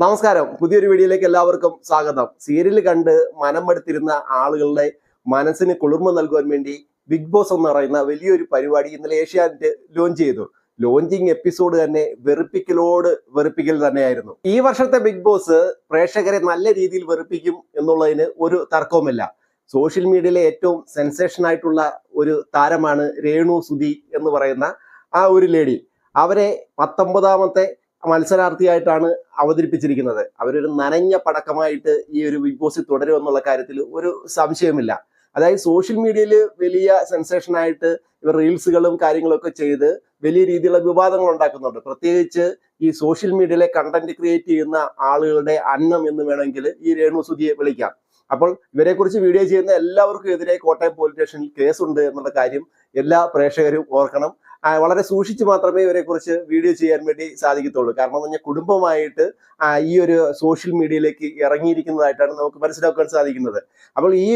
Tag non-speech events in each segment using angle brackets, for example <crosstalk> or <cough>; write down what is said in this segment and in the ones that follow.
നമസ്കാരം. പുതിയൊരു വീഡിയോയിലേക്ക് എല്ലാവർക്കും സ്വാഗതം. സീരിയൽ കണ്ട് മനം മടുത്തിരുന്ന ആളുകളുടെ മനസ്സിന് കുളിർമ നൽകുവാൻ വേണ്ടി ബിഗ് ബോസ് എന്ന് പറയുന്ന വലിയൊരു പരിപാടി ഇന്നലെ ഏഷ്യാനെറ്റ് ലോഞ്ച് ചെയ്തു. ലോഞ്ചിങ് എപ്പിസോഡ് തന്നെ വെറുപ്പിക്കലോട് വെറുപ്പിക്കൽ തന്നെയായിരുന്നു. ഈ വർഷത്തെ ബിഗ് ബോസ് പ്രേക്ഷകരെ നല്ല രീതിയിൽ വെറുപ്പിക്കും എന്നുള്ളതിന് ഒരു തർക്കവുമില്ല. സോഷ്യൽ മീഡിയയിലെ ഏറ്റവും സെൻസേഷൻ ആയിട്ടുള്ള ഒരു താരമാണ് രേണു സുധി എന്ന് പറയുന്ന ആ ഒരു ലേഡി അവരെ പത്തൊമ്പതാമത്തെ മത്സരാർത്ഥിയായിട്ടാണ് അവതരിപ്പിച്ചിരിക്കുന്നത്. അവരൊരു നനഞ്ഞ പടക്കമായിട്ട് ഈ ഒരു ബിഗ് ബോസിൽ തുടരുമെന്നുള്ള കാര്യത്തിൽ ഒരു സംശയമില്ല അതായത് സോഷ്യൽ മീഡിയയിൽ വലിയ സെൻസേഷനായിട്ട് ഇവർ റീൽസുകളും കാര്യങ്ങളൊക്കെ ചെയ്ത് വലിയ രീതിയിലുള്ള വിവാദങ്ങൾ ഉണ്ടാക്കുന്നുണ്ട്. പ്രത്യേകിച്ച് ഈ സോഷ്യൽ മീഡിയയിലെ കണ്ടന്റ് ക്രിയേറ്റ് ചെയ്യുന്ന ആളുകളുടെ അന്നം എന്ന് വേണമെങ്കിൽ ഈ രേണു സുധിയെ വിളിക്കാം. അപ്പോൾ ഇവരെക്കുറിച്ച് വീഡിയോ ചെയ്യുന്ന എല്ലാവർക്കും എതിരെ കോട്ടയം പോലീസ് സ്റ്റേഷനിൽ കേസുണ്ട് എന്നുള്ള കാര്യം എല്ലാ പ്രേക്ഷകരും ഓർക്കണം. വളരെ സൂക്ഷിച്ച് മാത്രമേ ഇവരെ കുറിച്ച് വീഡിയോ ചെയ്യാൻ വേണ്ടി സാധിക്കത്തുള്ളൂ. കാരണം എന്ന് പറഞ്ഞാൽ കുടുംബമായിട്ട് ഈ ഒരു സോഷ്യൽ മീഡിയയിലേക്ക് ഇറങ്ങിയിരിക്കുന്നതായിട്ടാണ് നമുക്ക് മനസ്സിലാക്കാൻ സാധിക്കുന്നത്. അപ്പോൾ ഈ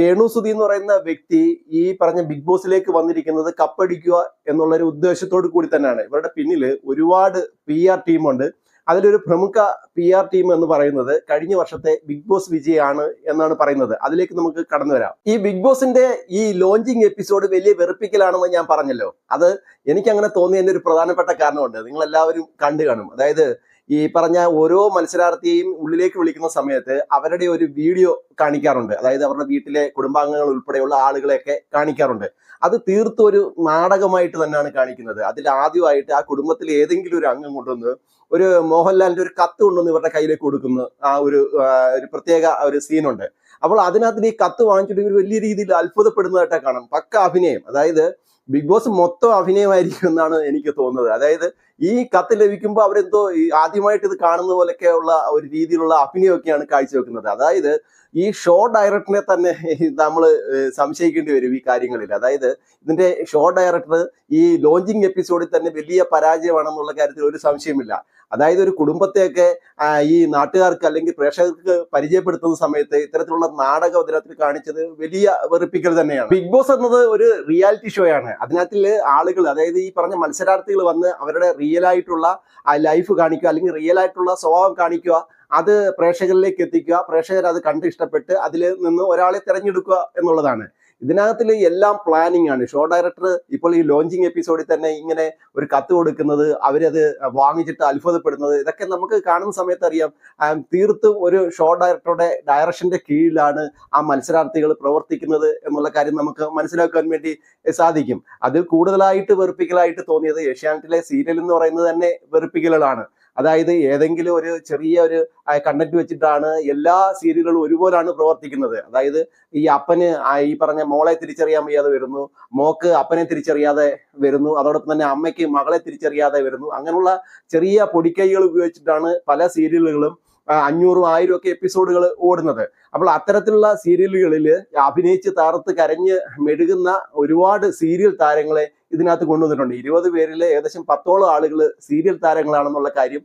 രേണു സുധി എന്ന് പറയുന്ന വ്യക്തി ഈ പറഞ്ഞ ബിഗ് ബോസിലേക്ക് വന്നിരിക്കുന്നത് കപ്പടിക്കുക എന്നുള്ള ഒരു ഉദ്ദേശത്തോടു കൂടി തന്നെയാണ്. ഇവരുടെ പിന്നിൽ ഒരുപാട് പി ആർ ടീമുണ്ട് അതിലൊരു പ്രമുഖ പി ആർ ടീം എന്ന് പറയുന്നത് കഴിഞ്ഞ വർഷത്തെ ബിഗ് ബോസ് വിജയാണ് എന്നാണ് പറയുന്നത്. അതിലേക്ക് നമുക്ക് കടന്നു വരാം. ഈ ബിഗ് ബോസിന്റെ ഈ ലോഞ്ചിങ് എപ്പിസോഡ് വലിയ വെറുപ്പിക്കലാണെന്ന് ഞാൻ പറഞ്ഞല്ലോ. അത് എനിക്ക് അങ്ങനെ തോന്നിയതിന്റെ ഒരു പ്രധാനപ്പെട്ട കാരണമുണ്ട്. നിങ്ങൾ എല്ലാവരും കണ്ടു കാണും. അതായത് ഈ പറഞ്ഞ ഓരോ മത്സരാർത്ഥിയെയും ഉള്ളിലേക്ക് വിളിക്കുന്ന സമയത്ത് അവരുടെ ഒരു വീഡിയോ കാണിക്കാറുണ്ട്. അതായത് അവരുടെ വീട്ടിലെ കുടുംബാംഗങ്ങൾ ഉൾപ്പെടെയുള്ള ആളുകളെയൊക്കെ കാണിക്കാറുണ്ട്. അത് തീർത്തും ഒരു നാടകമായിട്ട് തന്നെയാണ് കാണിക്കുന്നത്. അതിൽ ആദ്യമായിട്ട് ആ കുടുംബത്തിലെ ഏതെങ്കിലും ഒരു അംഗം കൊണ്ടുവന്ന് ഒരു മോഹൻലാലിന്റെ ഒരു കത്ത് കൊണ്ടുവന്ന് ഇവരുടെ കയ്യിലേക്ക് കൊടുക്കുന്നു ആ ഒരു ഒരു പ്രത്യേക ഒരു സീനുണ്ട്. അപ്പോൾ അതിനകത്ത് ഈ കത്ത് വാങ്ങിച്ചിട്ട് ഇവർ വലിയ രീതിയിൽ അത്ഭുതപ്പെടുന്നതായിട്ടാണ് കാണാം. പക്ക അഭിനയം. അതായത് ബിഗ് ബോസ് മൊത്തം അഭിനയമായിരിക്കും എന്നാണ് എനിക്ക് തോന്നുന്നത്. അതായത് ഈ കത്ത് ലഭിക്കുമ്പോൾ അവരെന്തോ ആദ്യമായിട്ട് ഇത് കാണുന്ന പോലെയൊക്കെയുള്ള ഒരു രീതിയിലുള്ള അഭിനയമൊക്കെയാണ് കാഴ്ചവെക്കുന്നത്. അതായത് ഈ ഷോ ഡയറക്ടറിനെ തന്നെ <laughs> നമ്മൾ സംശയിക്കേണ്ടി വരും ഈ കാര്യങ്ങളിൽ. അതായത് ഇതിന്റെ ഷോ ഡയറക്ടർ ഈ ലോഞ്ചിങ് എപ്പിസോഡിൽ തന്നെ വലിയ പരാജയമാണെന്നുള്ള കാര്യത്തിൽ ഒരു സംശയമില്ല അതായത് ഒരു കുടുംബത്തെയൊക്കെ ഈ നാട്ടുകാർക്ക് അല്ലെങ്കിൽ പ്രേക്ഷകർക്ക് പരിചയപ്പെടുത്തുന്ന സമയത്ത് ഇത്തരത്തിലുള്ള നാടക ഉദരത്തിൽ കാണിച്ചത് വലിയ വെറുപ്പിക്കൽ തന്നെയാണ്. ബിഗ് ബോസ് എന്നത് ഒരു റിയാലിറ്റി ഷോയാണ്. അതിനകത്തിൽ ആളുകൾ അതായത് ഈ പറഞ്ഞ മത്സരാർത്ഥികൾ വന്ന് അവരുടെ റിയൽ ആയിട്ടുള്ള ലൈഫ് കാണിക്കുക അല്ലെങ്കിൽ റിയൽ ആയിട്ടുള്ള സ്വഭാവം കാണിക്കുക അത് പ്രേക്ഷകരിലേക്ക് എത്തിക്കുക. പ്രേക്ഷകർ അത് കണ്ട് ഇഷ്ടപ്പെട്ട് അതിൽ നിന്ന് ഒരാളെ തിരഞ്ഞെടുക്കുക എന്നുള്ളതാണ്. ഇതിനകത്തിൽ എല്ലാം പ്ലാനിങ് ആണ്. ഷോ ഡയറക്ടർ ഇപ്പോൾ ഈ ലോഞ്ചിങ് എപ്പിസോഡിൽ തന്നെ ഇങ്ങനെ ഒരു കത്ത് കൊടുക്കുന്നത് അവരത് വാങ്ങിച്ചിട്ട് അത്ഭുതപ്പെടുന്നത് ഇതൊക്കെ നമുക്ക് കാണുന്ന സമയത്ത് അറിയാം. തീർത്തും ഒരു ഷോ ഡയറക്ടറുടെ ഡയറക്ഷന്റെ കീഴിലാണ് ആ മത്സരാർത്ഥികൾ പ്രവർത്തിക്കുന്നത് എന്നുള്ള കാര്യം നമുക്ക് മനസ്സിലാക്കാൻ വേണ്ടി സാധിക്കും. അതിൽ കൂടുതലായിട്ട് വെറുപ്പിക്കലായിട്ട് തോന്നിയത് ഏഷ്യാനെറ്റിലെ സീരിയൽ എന്ന് പറയുന്നത് തന്നെ വെറുപ്പിക്കലുകളാണ്. അതായത് ഏതെങ്കിലും ഒരു ചെറിയ ഒരു കണ്ടന്റ് വെച്ചിട്ടാണ് എല്ലാ സീരിയലുകളും ഒരുപോലാണ് പ്രവർത്തിക്കുന്നത്. അതായത് ഈ അപ്പന് ഈ പറഞ്ഞ മോളെ തിരിച്ചറിയാൻ വയ്യാതെ വരുന്നു മോക്ക് അപ്പനെ തിരിച്ചറിയാതെ വരുന്നു അതോടൊപ്പം തന്നെ അമ്മയ്ക്ക് മകളെ തിരിച്ചറിയാതെ വരുന്നു. അങ്ങനെയുള്ള ചെറിയ പൊടിക്കൈകൾ ഉപയോഗിച്ചിട്ടാണ് പല സീരിയലുകളും അഞ്ഞൂറും ആയിരം ഒക്കെ എപ്പിസോഡുകൾ ഓടുന്നത്. അപ്പോൾ അത്തരത്തിലുള്ള സീരിയലുകളിൽ അഭിനയിച്ച് താർത്ത് കരഞ്ഞ് മെഴുകുന്ന ഒരുപാട് സീരിയൽ താരങ്ങളെ ഇതിനകത്ത് കൊണ്ടുവന്നിട്ടുണ്ട്. ഇരുപത് പേരിൽ ഏകദേശം പത്തോളം ആളുകൾ സീരിയൽ താരങ്ങളാണെന്നുള്ള കാര്യം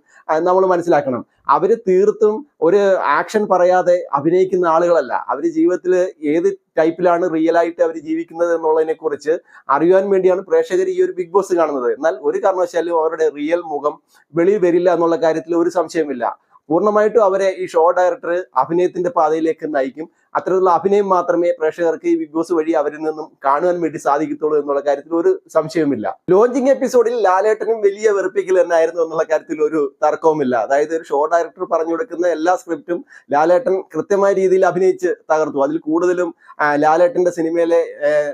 നമ്മൾ മനസ്സിലാക്കണം. അവർ തീർത്തും ഒരു ആക്ഷൻ പറയാതെ അഭിനയിക്കുന്ന ആളുകളല്ല. അവർ ജീവിതത്തിൽ ഏത് ടൈപ്പിലാണ് റിയൽ ആയിട്ട് അവർ ജീവിക്കുന്നത് എന്നുള്ളതിനെ കുറിച്ച് അറിയാൻ വേണ്ടിയാണ് പ്രേക്ഷകർ ഈ ഒരു ബിഗ് ബോസ് കാണുന്നത്. എന്നാൽ ഒരു കാരണവശാലും അവരുടെ റിയൽ മുഖം വെളിയിൽ വരില്ല എന്നുള്ള കാര്യത്തിൽ ഒരു സംശയമില്ല പൂർണമായിട്ടും അവരെ ഈ ഷോ ഡയറക്ടർ അഭിനയത്തിന്റെ പാതയിലേക്ക് നയിക്കും. അത്തരത്തിലുള്ള അഭിനയം മാത്രമേ പ്രേക്ഷകർക്ക് ഈ ബിഗ് ബോസ് വഴി അവരിൽ നിന്നും കാണുവാൻ വേണ്ടി സാധിക്കത്തുള്ളൂ എന്നുള്ള കാര്യത്തിൽ ഒരു സംശയവുമില്ല. ലോഞ്ചിങ് എപ്പിസോഡിൽ ലാലേട്ടനും വലിയ വെറുപ്പിക്കൽ തന്നെയായിരുന്നു എന്നുള്ള കാര്യത്തിൽ ഒരു തർക്കവുമില്ല. അതായത് ഒരു ഷോ ഡയറക്ടർ പറഞ്ഞു കൊടുക്കുന്ന എല്ലാ സ്ക്രിപ്റ്റും ലാലേട്ടൻ കൃത്യമായ രീതിയിൽ അഭിനയിച്ച് തകർത്തു. അതിൽ കൂടുതലും ലാലേട്ടന്റെ സിനിമയിലെ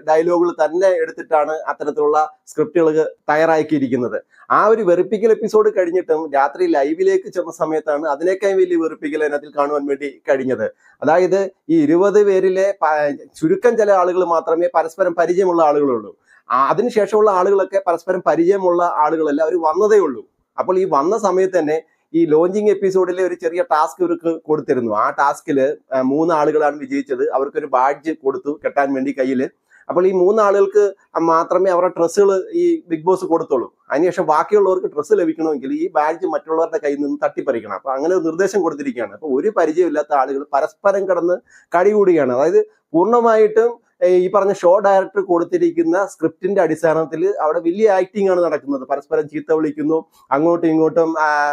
ഡയലോഗുകൾ തന്നെ എടുത്തിട്ടാണ് അത്തരത്തിലുള്ള സ്ക്രിപ്റ്റുകൾ തയ്യാറാക്കിയിരിക്കുന്നത്. ആ ഒരു വെറുപ്പിക്കൽ എപ്പിസോഡ് കഴിഞ്ഞിട്ടും രാത്രി ലൈവിലേക്ക് ചെന്ന സമയത്താണ് അതിനേക്കാൾ വലിയ വെറുപ്പിക്കൽ അതിനകത്തിൽ കാണുവാൻ വേണ്ടി കഴിഞ്ഞത്. അതായത് ഈ ഇരുപത് പേരിലെ ചുരുക്കം ചില ആളുകൾ മാത്രമേ പരസ്പരം പരിചയമുള്ള ആളുകളുള്ളൂ. അതിനുശേഷമുള്ള ആളുകളൊക്കെ പരസ്പരം പരിചയമുള്ള ആളുകളല്ല അവർ വന്നതേ ഉള്ളൂ. അപ്പോൾ ഈ വന്ന സമയത്ത് തന്നെ ഈ ലോഞ്ചിങ് എപ്പിസോഡിലെ ഒരു ചെറിയ ടാസ്ക് ഇവർക്ക് കൊടുത്തിരുന്നു. ആ ടാസ്കിൽ മൂന്ന് ആളുകളാണ് വിജയിച്ചത്. അവർക്കൊരു ബാഡ്ജ് കൊടുത്തു കെട്ടാൻ വേണ്ടി കയ്യിൽ അപ്പോൾ ഈ മൂന്ന് ആളുകൾക്ക് മാത്രമേ അവരുടെ ഡ്രസ്സുകൾ ഈ ബിഗ് ബോസ് കൊടുത്തുള്ളൂ. അതിനുശേഷം ബാക്കിയുള്ളവർക്ക് ഡ്രസ്സ് ലഭിക്കണമെങ്കിൽ ഈ ബാഡ്ജ് മറ്റുള്ളവരുടെ കയ്യിൽ നിന്ന് തട്ടിപ്പറിക്കണം. അപ്പൊ അങ്ങനെ നിർദ്ദേശം കൊടുത്തിരിക്കുകയാണ്. അപ്പൊ ഒരു പരിചയമില്ലാത്ത ആളുകൾ പരസ്പരം കടന്ന് കടികൂടുകയാണ് അതായത് പൂർണമായിട്ടും ഈ പറഞ്ഞ ഷോ ഡയറക്ടർ കൊടുത്തിരിക്കുന്ന സ്ക്രിപ്റ്റിന്റെ അടിസ്ഥാനത്തിൽ അവിടെ വലിയ ആക്ടിംഗ് ആണ് നടക്കുന്നത്. പരസ്പരം ചീത്ത വിളിക്കുന്നു അങ്ങോട്ടും ഇങ്ങോട്ടും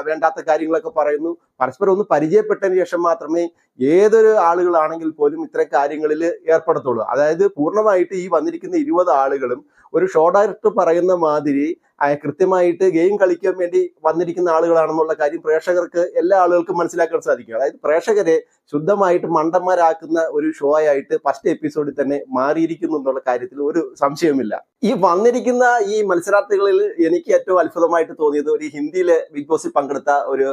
വേണ്ടാത്ത കാര്യങ്ങളൊക്കെ പറയുന്നു. പരസ്പരം ഒന്ന് പരിചയപ്പെട്ടതിന് ശേഷം മാത്രമേ ഏതൊരു ആളുകളാണെങ്കിൽ പോലും ഇത്ര കാര്യങ്ങളിൽ ഏർപ്പെടുത്തുള്ളൂ. അതായത് പൂർണമായിട്ട് ഈ വന്നിരിക്കുന്ന ഇരുപത് ആളുകളും ഒരു ഷോ ഡയറക്ടർ പറയുന്ന മാതിരി കൃത്യമായിട്ട് ഗെയിം കളിക്കാൻ വേണ്ടി വന്നിരിക്കുന്ന ആളുകളാണെന്നുള്ള കാര്യം പ്രേക്ഷകർക്ക് എല്ലാ ആളുകൾക്കും മനസ്സിലാക്കാൻ സാധിക്കും. അതായത് പ്രേക്ഷകരെ ശുദ്ധമായിട്ട് മണ്ടന്മാരാക്കുന്ന ഒരു ഷോ ആയിട്ട് ഫസ്റ്റ് എപ്പിസോഡിൽ തന്നെ മാറിയിരിക്കുന്നു എന്നുള്ള കാര്യത്തിൽ ഒരു സംശയവുമില്ല. ഈ വന്നിരിക്കുന്ന ഈ മത്സരാർത്ഥികളിൽ എനിക്ക് ഏറ്റവും അത്ഭുതമായിട്ട് തോന്നിയത് ഒരു ഹിന്ദിയിലെ ബിഗ് ബോസിൽ പങ്കെടുത്ത ഒരു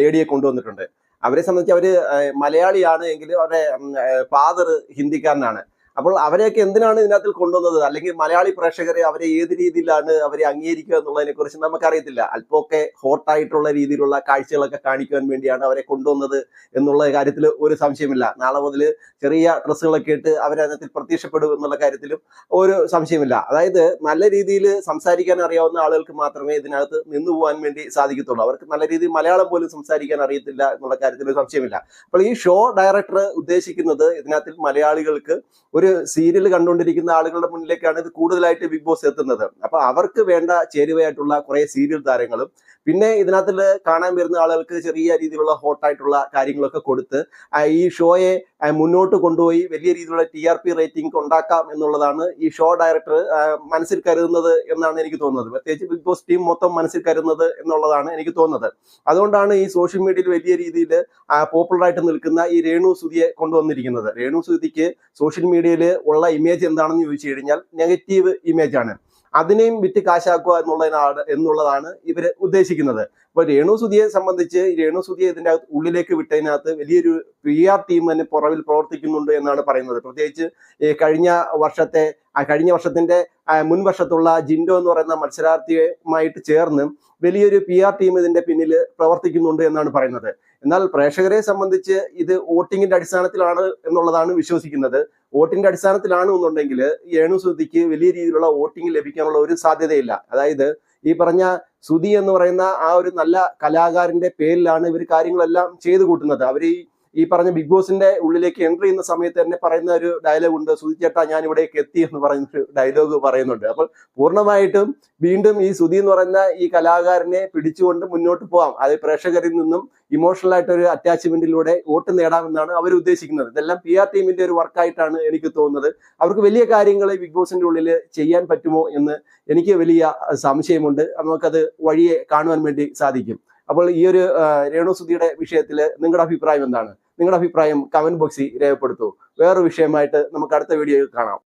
ലേഡിയെ കൊണ്ടുവന്നിട്ടുണ്ട്. അവരെ സംബന്ധിച്ച് അവർ മലയാളിയാണ് എങ്കിലും അവരുടെ ഫാദർ ഹിന്ദിക്കാരനാണ്. അപ്പോൾ അവരെയൊക്കെ എന്തിനാണ് ഇതിനകത്തിൽ കൊണ്ടുവന്നത്? അല്ലെങ്കിൽ മലയാളി പ്രേക്ഷകരെ അവരെ ഏത് രീതിയിലാണ് അവരെ അംഗീകരിക്കുക എന്നുള്ളതിനെ കുറിച്ച് നമുക്കറിയത്തില്ല. അല്പമൊക്കെ ഹോട്ടായിട്ടുള്ള രീതിയിലുള്ള കാഴ്ചകളൊക്കെ കാണിക്കാൻ വേണ്ടിയാണ് അവരെ കൊണ്ടുവന്നത് എന്നുള്ള കാര്യത്തിൽ ഒരു സംശയമില്ല. നാളെ മുതൽ ചെറിയ ഡ്രസ്സുകളൊക്കെ ഇട്ട് അവരതിനകത്തിൽ പ്രത്യക്ഷപ്പെടും എന്നുള്ള കാര്യത്തിലും ഒരു സംശയമില്ല. അതായത് നല്ല രീതിയിൽ സംസാരിക്കാൻ അറിയാവുന്ന ആളുകൾക്ക് മാത്രമേ ഇതിനകത്ത് നിന്നു പോകാൻ വേണ്ടി സാധിക്കത്തുള്ളൂ. അവർക്ക് നല്ല രീതിയിൽ മലയാളം പോലും സംസാരിക്കാൻ അറിയത്തില്ല എന്നുള്ള കാര്യത്തിൽ സംശയമില്ല. അപ്പോൾ ഈ ഷോ ഡയറക്ടർ ഉദ്ദേശിക്കുന്നത് ഇതിനകത്തിൽ മലയാളികൾക്ക് ഒരു സീരിയൽ കണ്ടുകൊണ്ടിരിക്കുന്ന ആളുകളുടെ മുന്നിലേക്കാണ് ഇത് കൂടുതലായിട്ട് ബിഗ് ബോസ് എത്തുന്നത്. അപ്പൊ അവർക്ക് വേണ്ട ചേരുവയായിട്ടുള്ള കുറെ സീരിയൽ താരങ്ങളും പിന്നെ ഇതിനകത്തിൽ കാണാൻ വരുന്ന ആളുകൾക്ക് ചെറിയ രീതിയിലുള്ള ഹോട്ടായിട്ടുള്ള കാര്യങ്ങളൊക്കെ കൊടുത്ത് ഈ ഷോയെ മുന്നോട്ട് കൊണ്ടുപോയി വലിയ രീതിയിലുള്ള ടി ആർ പി റേറ്റിംഗ് ഉണ്ടാക്കാം എന്നുള്ളതാണ് ഈ ഷോ ഡയറക്ടർ മനസ്സിൽ കരുതുന്നത് എന്നാണ് എനിക്ക് തോന്നുന്നത്. പ്രത്യേകിച്ച് ബിഗ് ബോസ് ടീം മൊത്തം മനസ്സിൽ കരുതുന്നത് എന്നുള്ളതാണ് എനിക്ക് തോന്നുന്നത്. അതുകൊണ്ടാണ് ഈ സോഷ്യൽ മീഡിയയിൽ വലിയ രീതിയിൽ പോപ്പുലറായിട്ട് നിൽക്കുന്ന ഈ രേണു സുതിയെ കൊണ്ടുവന്നിരിക്കുന്നത്. രേണു സുതിക്ക് സോഷ്യൽ മീഡിയയിൽ ഉള്ള ഇമേജ് എന്താണെന്ന് ചോദിച്ചു കഴിഞ്ഞാൽ നെഗറ്റീവ് ഇമേജ് ആണ്. അതിനെയും വിറ്റ് കാശാക്കുക എന്നുള്ളതിനാണ് എന്നുള്ളതാണ് ഇവർ ഉദ്ദേശിക്കുന്നത്. അപ്പൊ രേണു സുധിയെ സംബന്ധിച്ച് രേണു സുധിയെ അകത്ത് ഉള്ളിലേക്ക് വിട്ടതിനകത്ത് വലിയൊരു പി ആർ ടീം തന്നെ പുറവിൽ പ്രവർത്തിക്കുന്നുണ്ട് എന്നാണ് പറയുന്നത്. പ്രത്യേകിച്ച് കഴിഞ്ഞ വർഷത്തെ കഴിഞ്ഞ വർഷത്തിന്റെ മുൻ വർഷത്തുള്ള ജിൻഡോ എന്ന് പറയുന്ന മത്സരാർത്ഥിയുമായിട്ട് ചേർന്ന് വലിയൊരു പി ആർ ടീം ഇതിന്റെ പിന്നിൽ പ്രവർത്തിക്കുന്നുണ്ട് എന്നാണ് പറയുന്നത്. എന്നാൽ പ്രേക്ഷകരെ സംബന്ധിച്ച് ഇത് വോട്ടിങ്ങിന്റെ അടിസ്ഥാനത്തിലാണ് എന്നുള്ളതാണ് വിശ്വസിക്കുന്നത്. വോട്ടിന്റെ അടിസ്ഥാനത്തിലാണ് എന്നുണ്ടെങ്കിൽ ഏണു സുധിക്ക് വലിയ രീതിയിലുള്ള വോട്ടിംഗ് ലഭിക്കാനുള്ള ഒരു സാധ്യതയില്ല. അതായത് ഈ പറഞ്ഞ സുധി എന്ന് പറയുന്ന ആ ഒരു നല്ല കലാകാരന്റെ പേരിലാണ് ഇവർ കാര്യങ്ങളെല്ലാം ചെയ്തു കൂട്ടുന്നത്. അവർ ഈ ഈ പറഞ്ഞ ബിഗ് ബോസിന്റെ ഉള്ളിലേക്ക് എൻട്രി ചെയ്യുന്ന സമയത്ത് തന്നെ പറയുന്ന ഒരു ഡയലോഗ് ഉണ്ട്. സുധി ചേട്ടാ ഞാൻ ഇവിടേക്ക് എത്തി എന്ന് പറയുന്ന ഒരു ഡയലോഗ് പറയുന്നുണ്ട്. അപ്പോൾ പൂർണമായിട്ടും വീണ്ടും ഈ സുധി എന്ന് പറയുന്ന ഈ കലാകാരനെ പിടിച്ചുകൊണ്ട് മുന്നോട്ട് പോകാം. അത് പ്രേക്ഷകരിൽ നിന്നും ഇമോഷണൽ ആയിട്ട് ഒരു അറ്റാച്ച്മെന്റിലൂടെ വോട്ട് നേടാമെന്നാണ് അവർ ഉദ്ദേശിക്കുന്നത്. ഇതെല്ലാം പി ആർ ടീമിന്റെ ഒരു വർക്കായിട്ടാണ് എനിക്ക് തോന്നുന്നത്. അവർക്ക് വലിയ കാര്യങ്ങൾ ബിഗ് ബോസിന്റെ ഉള്ളിൽ ചെയ്യാൻ പറ്റുമോ എന്ന് എനിക്ക് വലിയ സംശയമുണ്ട്. നമുക്കത് വഴിയെ കാണുവാൻ വേണ്ടി സാധിക്കും. അപ്പോൾ ഈ ഒരു രേണു സുധിയുടെ വിഷയത്തിൽ നിങ്ങളുടെ അഭിപ്രായം എന്താണ്? നിങ്ങളുടെ അഭിപ്രായം കമന്റ് ബോക്സിൽ രേഖപ്പെടുത്തൂ. വേറൊരു വിഷയമായിട്ട് നമുക്ക് അടുത്ത വീഡിയോയിൽ കാണാം.